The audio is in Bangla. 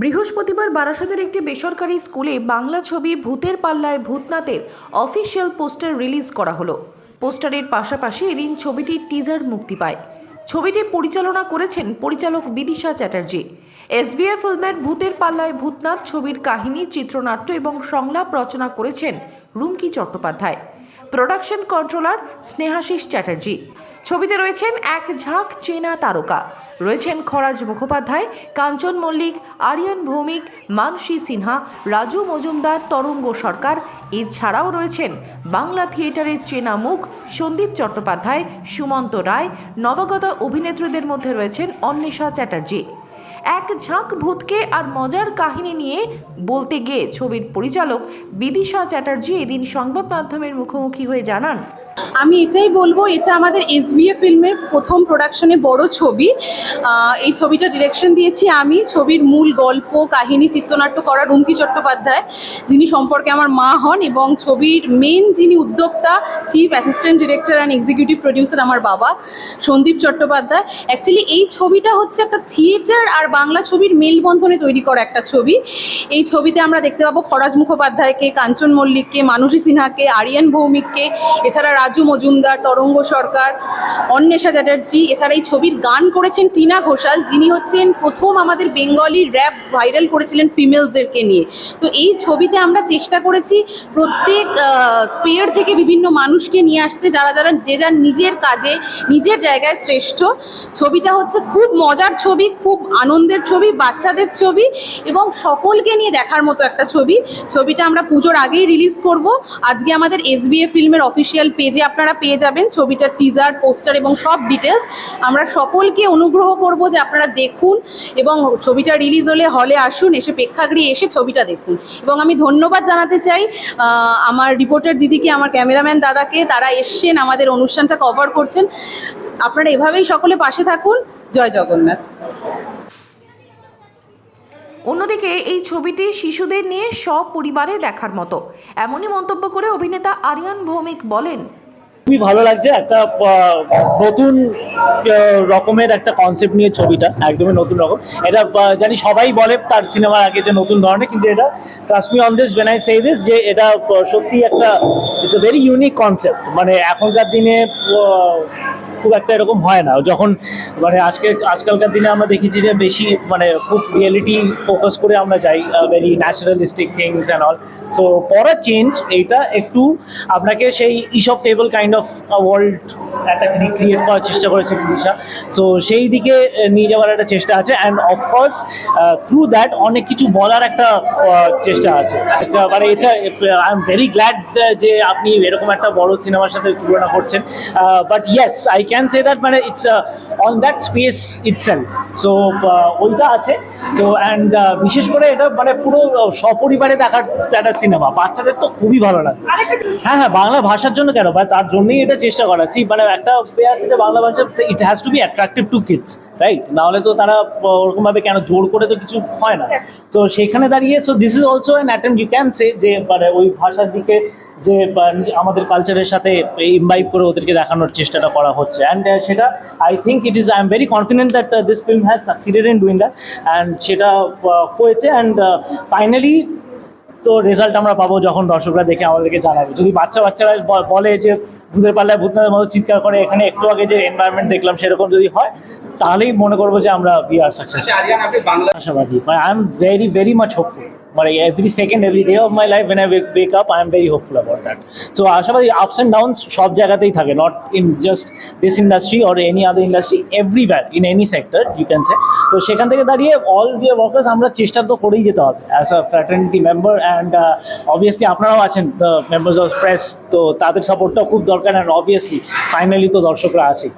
বৃহস্পতিবার বারাসাতের একটি বেসরকারি স্কুলে বাংলা ছবি ভূতের পাল্লায় ভূতনাথের অফিসিয়াল পোস্টার রিলিজ করা হলো। পোস্টারের পাশাপাশি এদিন ছবিটির টিজার মুক্তি পায়। ছবিটি পরিচালনা করেছেন পরিচালক বিদিশা চ্যাটার্জি। এসবিএ ফিল্মের ভূতের পাল্লায় ভূতনাথ ছবির কাহিনী, চিত্রনাট্য এবং সংলাপ রচনা করেছেন রুমকি চট্টোপাধ্যায়। প্রোডাকশন কন্ট্রোলার স্নেহাশিস চ্যাটার্জি ছবিতে রয়েছেন এক ঝাঁক চেনা তারকা। রয়েছেন খরাজ মুখোপাধ্যায়, কাঞ্চন মল্লিক, আরিয়ান ভৌমিক, মানসী সিনহা, রাজু মজুমদার, তরঙ্গ সরকার। এছাড়াও রয়েছেন বাংলা থিয়েটারের চেনা মুখ সন্দীপ চট্টোপাধ্যায়, সুমন্ত রায়। নবাগত অভিনেত্রীদের মধ্যে রয়েছেন অন্বেষা চ্যাটার্জি। এক ঝাঁক ভূতকে আর মজার কাহিনী নিয়ে বলতে গিয়ে ছবির পরিচালক বিদিশা চ্যাটার্জি এদিন সংবাদ মাধ্যমের মুখোমুখি হয়ে জানান, আমি এটাই বলব, এটা আমাদের এসবিএ ফিল্মের প্রথম প্রোডাকশনে বড় ছবি। এই ছবিটা ডিরেকশন দিয়েছি আমি। ছবির মূল গল্প, কাহিনী, চিত্রনাট্য করা রুমকি চট্টোপাধ্যায়, যিনি সম্পর্কে আমার মা হন এবং ছবির মেন যিনি উদ্যোক্তা chief assistant director and executive producer আমার বাবা, সন্দীপ চট্টোপাধ্যায়। অ্যাকচুয়ালি এই ছবিটা হচ্ছে একটা থিয়েটার আর বাংলা ছবির মেলবন্ধনে তৈরি করা একটা ছবি। এই ছবিতে আমরা দেখতে পাবো খরাজ মুখোপাধ্যায়কে, কাঞ্চন মল্লিককে, মানসী সিনহাকে, আরিয়ান ভৌমিককে, এছাড়া রাজু মজুমদার, তরঙ্গ সরকার, অন্বেষা চ্যাটার্জি। এছাড়া এই ছবির গান করেছেন টিনা ঘোষাল, যিনি হচ্ছেন প্রথম আমাদের বেঙ্গলি র্যাপ ভাইরাল করেছিলেন ফিমেলসদেরকে নিয়ে। তো এই ছবিতে আমরা চেষ্টা করেছি প্রত্যেক স্পেয়ার থেকে বিভিন্ন মানুষকে নিয়ে আসতে, যারা যারা যে যার নিজের কাজে, নিজের জায়গায় শ্রেষ্ঠ। ছবিটা হচ্ছে খুব মজার ছবি, খুব আনন্দের ছবি, বাচ্চাদের ছবি এবং সকলকে নিয়ে দেখার মতো একটা ছবি। ছবিটা আমরা পুজোর আগেই রিলিজ করব। আজকে আমাদের এসবিএ ফিল্মের অফিসিয়াল পেজে আপনারা পেয়ে যাবেন। ছবিটার টিজার পোস্টার এবং সব ডিটেলস আমরা সকলকে অনুগ্রহ করব যে আপনারা দেখুন এবং ছবিটা রিলিজ হলে হলে আসুন, এসে প্রেক্ষাগৃহে এসে ছবিটা দেখুন। এবং আমি ধন্যবাদ জানাতে চাই আমার রিপোর্টার দিদিকে, আমার ক্যামেরাম্যান দাদাকে। তারা এসছেন, আমাদের অনুষ্ঠানটা কভার করছেন। আপনারা এভাবেই সকলে পাশে থাকুন। জয় জগন্নাথ। অন্যদিকে এই ছবিটি শিশুদের নিয়ে সপরিবারে দেখার মতো। এমনই মন্তব্য করে অভিনেতা আরিয়ান ভৌমিক বলেন, খুবই ভালো লাগছে একটা নতুন রকমের একটা কনসেপ্ট নিয়ে ছবিটা, একদমই নতুন রকম। এটা জানি সবাই বলে তার সিনেমার আগে যে নতুন ধরনের, কিন্তু এটা trust me on this when I say this যে এটা সত্যি একটা it's a very unique concept মানে এখনকার দিনে খুব একটা এরকম হয় না। যখন মানে আজকে আজকালকার দিনে আমরা দেখেছি যে বেশি মানে খুব রিয়েলিটি ফোকাস করে আমরা যাই very naturalistic things and all so for a change এইটা একটু আপনাকে সেই ইসব টেবল কাইন্ড অফ ওয়ার্ল্ড একটা ক্রিয়েট করার চেষ্টা করেছে দিশা সো সেই দিকে নিয়ে যাওয়ার একটা চেষ্টা আছে অ্যান্ড অফকোর্স থ্রু দ্যাট অনেক কিছু বলার একটা চেষ্টা আছে। আচ্ছা, মানে এটা আই এম ভেরি গ্ল্যাড যে আপনি এরকম একটা বড় সিনেমার সাথে তুলনা করছেন। But yes I can say that মানে it's on that space itself so ওইটা আছে। তো অ্যান্ড বিশেষ করে এটা মানে পুরো সপরিবারে দেখার একটা সিনেমা বাচ্চাদের তো খুবই ভালো লাগে। হ্যাঁ হ্যাঁ বাংলা ভাষার জন্য কেন? বা তার জন্যই এটা চেষ্টা করাচ্ছি মানে একটা আছে যে বাংলা ভাষা it has to be attractive to kids right নাহলে তো তারা ওরকমভাবে কেন জোর করে তো কিছু হয় না। তো সেখানে দাঁড়িয়ে so this is also an attempt you can say যে মানে ওই ভাষার দিকে যে আমাদের কালচারের সাথে ইমবাইব করে ওদেরকে দেখানোর চেষ্টাটা করা হচ্ছে। অ্যান্ড সেটা I think it is I am very confident that this film has succeeded in doing that and সেটা হয়েছে। অ্যান্ড ফাইনালি তো রেজাল্ট আমরা পাবো যখন দর্শকরা দেখে আমাদেরকে জানাবে। যদি বাচ্চা বাচ্চারা ব- বলে যে ভূতের পাল্লায় ভূতনাথের মতো চিৎকার করে এখানে একটু আগে যে এনভায়রনমেন্ট দেখলাম সেরকম যদি হয় তাহলেই মনে করব যে আমরা উই আর সাকসেস আশাবাদী। I am very very much hopeful মানে every second every day of my life when I wake up I am very hopeful about that so আশাবাদী আপস অ্যান্ড ডাউনস সব জায়গাতেই থাকে not in just this industry or any other industry everywhere in any sector you can say তো সেখান থেকে দাঁড়িয়ে অল দিয়ে ওয়ার্কার্স আমরা চেষ্টা তো করেই যেতে হবে as a fraternity member and obviously আপনারাও আছেন দ্য মেম্বার্স অফ প্রেস তো তাদের সাপোর্টটাও খুব দরকার অ্যান্ড অবভিয়াসলি ফাইনালি তো দর্শকরা আছে